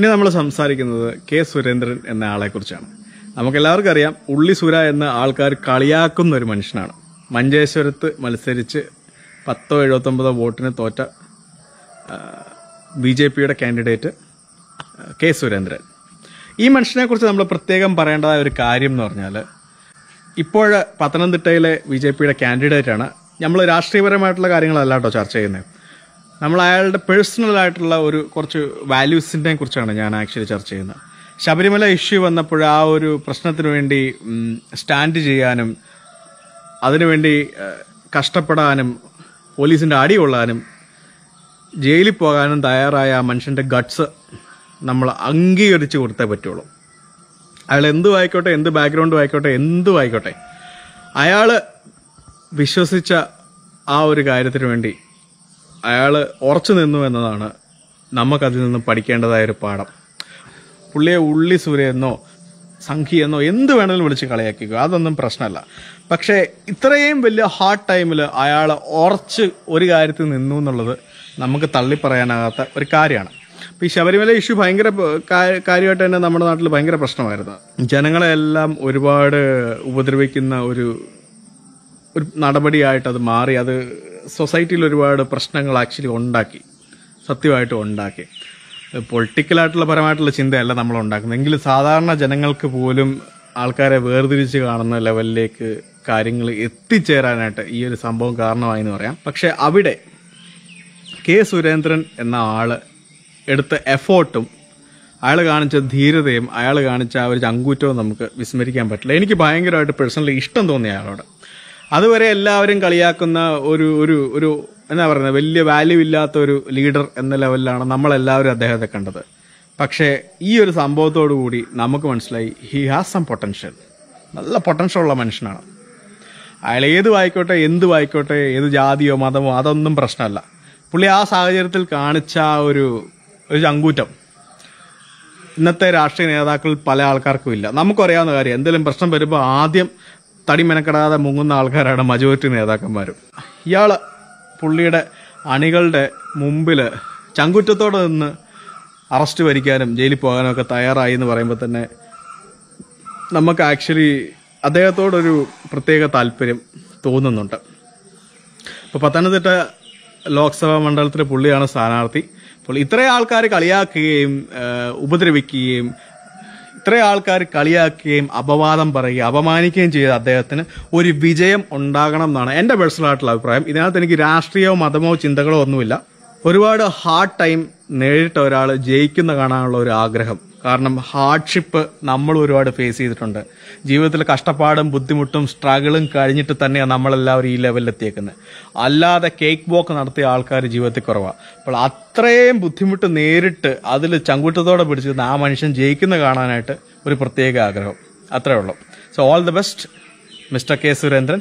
ഇനി നമ്മൾ സംസാരിക്കുന്നത് കെ സുരേന്ദ്രൻ എന്ന ആളെ കുറിച്ചാണ് നമുക്കെല്ലാവർക്കും അറിയാം ഉള്ളി സുര എന്ന ആൾക്കാർ കളിയാക്കുന്ന ഒരു മനുഷ്യനാണ്. മഞ്ചേശ്വരത്ത് മത്സരിച്ച് പത്തോ എഴുപത്തൊമ്പതോ വോട്ടിന് തോറ്റ ബി ജെ പിയുടെ കാൻഡിഡേറ്റ് കെ സുരേന്ദ്രൻ. ഈ മനുഷ്യനെക്കുറിച്ച് നമ്മൾ പ്രത്യേകം പറയേണ്ടതായ ഒരു കാര്യം എന്ന് പറഞ്ഞാൽ ഇപ്പോൾ പത്തനംതിട്ടയിലെ ബി ജെ പിയുടെ കാൻഡിഡേറ്റാണ്. നമ്മൾ രാഷ്ട്രീയപരമായിട്ടുള്ള കാര്യങ്ങളല്ല കേട്ടോ ചർച്ച ചെയ്യുന്നത്. നമ്മൾ അയാളുടെ പേഴ്സണൽ ആയിട്ടുള്ള ഒരു കുറച്ച് വാല്യൂസിനെ കുറിച്ചാണ് ഞാൻ ആക്ച്വലി ചർച്ച ചെയ്യുന്നത്. ശബരിമല ഇഷ്യൂ വന്നപ്പോൾ ആ ഒരു പ്രശ്നത്തിന് വേണ്ടി സ്റ്റാൻഡ് ചെയ്യാനും അതിനുവേണ്ടി കഷ്ടപ്പെടാനും പോലീസിന്റെ അടി കൊള്ളാനും ജയിലിൽ പോകാനും തയ്യാറായ ആ മനുഷ്യന്റെ ഗട്ട്സ് നമ്മൾ അംഗീകരിച്ച് കൊടുത്തേ പറ്റുള്ളൂ. അയാൾ എന്തു ആയിക്കോട്ടെ എന്ത് ബാക്ക്ഗ്രൗണ്ടും ആയിക്കോട്ടെ എന്തും ആയിക്കോട്ടെ അയാൾ വിശ്വസിച്ച ആ ഒരു കാര്യത്തിന് വേണ്ടി അയാൾ ഉറച്ചു നിന്നു എന്നതാണ് നമുക്കതിൽ നിന്ന് പഠിക്കേണ്ടതായ ഒരു പാഠം. പുള്ളിയെ ഉള്ളി സൂര്യയെന്നോ സംഖ്യയെന്നോ എന്ത് വേണമെങ്കിലും വിളിച്ച് കളിയാക്കിക്കോ. അതൊന്നും പ്രശ്നമല്ല. പക്ഷേ ഇത്രയും വലിയ ഹാർഡ് ടൈമിൽ അയാൾ ഉറച്ച് ഒരു കാര്യത്തിൽ നിന്നു എന്നുള്ളത് നമുക്ക് തള്ളിപ്പറയാനാകാത്ത ഒരു കാര്യമാണ്. അപ്പോൾ ഈ ശബരിമല ഇഷ്യൂ ഭയങ്കര കാര്യമായിട്ട് തന്നെ നമ്മുടെ നാട്ടിൽ ഭയങ്കര പ്രശ്നമായിരുന്നു. ജനങ്ങളെല്ലാം ഒരുപാട് ഉപദ്രവിക്കുന്ന ഒരു ഒരു നടപടിയായിട്ട് അത് മാറി. അത് സൊസൈറ്റിയിൽ ഒരുപാട് പ്രശ്നങ്ങൾ ആക്ച്വലി ഉണ്ടാക്കി. സത്യമായിട്ടും ഉണ്ടാക്കി. പൊളിറ്റിക്കലായിട്ടുള്ള പരമായിട്ടുള്ള ചിന്തയല്ല നമ്മൾ ഉണ്ടാക്കുന്നത്. എങ്കിലും സാധാരണ ജനങ്ങൾക്ക് പോലും ആൾക്കാരെ വേർതിരിച്ച് കാണുന്ന ലെവലിലേക്ക് കാര്യങ്ങൾ എത്തിച്ചേരാനായിട്ട് ഈ ഒരു സംഭവം കാരണമായി എന്ന് പറയാം. പക്ഷെ അവിടെ കെ സുരേന്ദ്രൻ എന്ന ആൾ എടുത്ത എഫോർട്ടും അയാൾ കാണിച്ച ധീരതയും അയാൾ കാണിച്ച ആ ഒരു ചങ്കൂറ്റവും നമുക്ക് വിസ്മരിക്കാൻ പറ്റില്ല. എനിക്ക് ഭയങ്കരമായിട്ട് പേഴ്സണലി ഇഷ്ടം തോന്നിയ അയാളോട് അതുവരെ എല്ലാവരും കളിയാക്കുന്ന ഒരു ഒരു ഒരു എന്നാ പറയുന്നത് വലിയ വാല്യൂ ഇല്ലാത്ത ഒരു ലീഡർ എന്ന ലെവലിലാണ് നമ്മളെല്ലാവരും അദ്ദേഹത്തെ കണ്ടത്. പക്ഷേ ഈ ഒരു സംഭവത്തോടു കൂടി നമുക്ക് മനസ്സിലായി ഹി ഹാസ് സം പൊട്ടൻഷ്യൽ നല്ല പൊട്ടൻഷ്യൽ ഉള്ള മനുഷ്യനാണ്. അയാൾ ഏത് വായിക്കോട്ടെ എന്ത് വായിക്കോട്ടെ ഏത് ജാതിയോ മതമോ അതൊന്നും പ്രശ്നമല്ല. പുള്ളി ആ സാഹചര്യത്തിൽ കാണിച്ച ഒരു ഒരു ചങ്കൂറ്റം ഇന്നത്തെ രാഷ്ട്രീയ നേതാക്കളിൽ പല ആൾക്കാർക്കും ഇല്ല. നമുക്കറിയാവുന്ന കാര്യം എന്തെങ്കിലും പ്രശ്നം വരുമ്പോൾ ആദ്യം തടി മെനക്കെടാതെ മുങ്ങുന്ന ആൾക്കാരാണ് മജോറിറ്റി നേതാക്കന്മാരും. ഇയാൾ പുള്ളിയുടെ അണികളുടെ മുമ്പിൽ ചങ്കുറ്റത്തോടെ നിന്ന് അറസ്റ്റ് വരിക്കാനും ജയിലിൽ പോകാനും ഒക്കെ തയ്യാറായി എന്ന് പറയുമ്പോൾ തന്നെ നമുക്ക് ആക്ച്വലി അദ്ദേഹത്തോടൊരു പ്രത്യേക താല്പര്യം തോന്നുന്നുണ്ട്. ഇപ്പോൾ പത്തനംതിട്ട ലോക്സഭാ മണ്ഡലത്തിലെ പുള്ളിയാണ് സ്ഥാനാർത്ഥി. അപ്പോൾ ഇത്രയും ആൾക്കാർ കളിയാക്കുകയും ഉപദ്രവിക്കുകയും ഇത്രയും ആൾക്കാർ കളിയാക്കുകയും അപവാദം പറയുകയും അപമാനിക്കുകയും ചെയ്ത അദ്ദേഹത്തിന് ഒരു വിജയം ഉണ്ടാകണം എന്നാണ് എന്റെ പേഴ്സണൽ ആയിട്ടുള്ള അഭിപ്രായം. ഇതിനകത്ത് എനിക്ക് രാഷ്ട്രീയമോ മതമോ ചിന്തകളോ ഒന്നുമില്ല. ഒരുപാട് ഹാർഡ് ടൈം നേരിട്ട ഒരാൾ ജയിക്കുന്ന കാണാനുള്ള ഒരു ആഗ്രഹം. കാരണം ഹാർഡ്ഷിപ്പ് നമ്മൾ ഒരുപാട് ഫേസ് ചെയ്തിട്ടുണ്ട്. ജീവിതത്തിൽ കഷ്ടപ്പാടും ബുദ്ധിമുട്ടും സ്ട്രഗിളും കഴിഞ്ഞിട്ട് തന്നെയാണ് നമ്മളെല്ലാവരും ഈ ലെവലിൽ എത്തിയേക്കുന്നത്. അല്ലാതെ കേക്ക് വോക്ക് നടത്തിയ ആൾക്കാർ ജീവിതത്തിൽ കുറവാണ് അപ്പോൾ അത്രയും ബുദ്ധിമുട്ട് നേരിട്ട് അതിൽ ചങ്കുറ്റത്തോടെ പിടിച്ചിരുന്ന ആ മനുഷ്യൻ ജയിക്കുന്ന കാണാനായിട്ട് ഒരു പ്രത്യേക ആഗ്രഹം. അത്രേ ഉള്ളൂ. So all the best mister K Surendran